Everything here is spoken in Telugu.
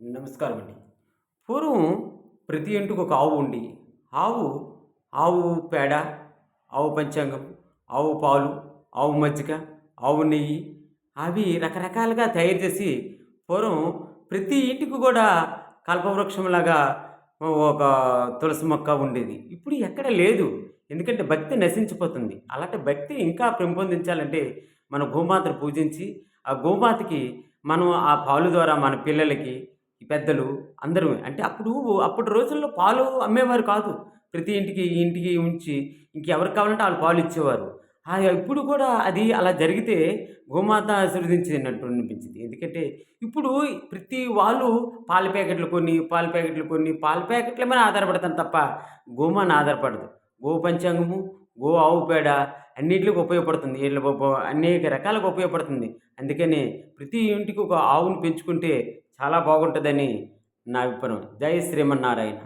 నమస్కారం అండి పూర్వం ప్రతి ఇంటికి ఒక ఆవు ఉండి ఆవు ఆవు పేడ ఆవు పంచాంగం ఆవు పాలు ఆవు మజ్జిగ ఆవు నెయ్యి అవి రకరకాలుగా తయారు చేసి పూర్వం ప్రతి ఇంటికి కూడా కల్పవృక్షంలాగా ఒక తులసి మొక్క ఉండేది. ఇప్పుడు ఎక్కడ లేదు. ఎందుకంటే భక్తి నశించిపోతుంది. అలాంటి భక్తి ఇంకా పెంపొందించాలంటే మన గోమాతను పూజించి ఆ గోమాతకి మనం ఆ పాలు ద్వారా మన పిల్లలకి పెద్దలు అందరూ. అంటే అప్పుడు అప్పటి రోజుల్లో పాలు అమ్మేవారు కాదు. ప్రతి ఇంటికి ఇంటికి ఉంచి ఇంకెవరికి కావాలంటే వాళ్ళు పాలు ఇచ్చేవారు. ఇప్పుడు కూడా అది అలా జరిగితే గోమాత ఆశీర్వదించినట్టు అనిపించింది. ఎందుకంటే ఇప్పుడు ప్రతి వాళ్ళు పాల ప్యాకెట్లు కొన్ని పాల ప్యాకెట్లు కొన్ని పాల ప్యాకెట్ల మీద ఆధారపడతాను తప్ప గోమాన ఆధారపడదు. గో పంచాంగము గో ఆవు పేడ అన్నిటికి ఉపయోగపడుతుంది. వీళ్ళ అనేక రకాలుగా ఉపయోగపడుతుంది. అందుకని ప్రతి ఇంటికి ఒక ఆవును పెంచుకుంటే చాలా బాగుంటుందని నా అభిప్రాయం. జై శ్రీమన్నారాయణ.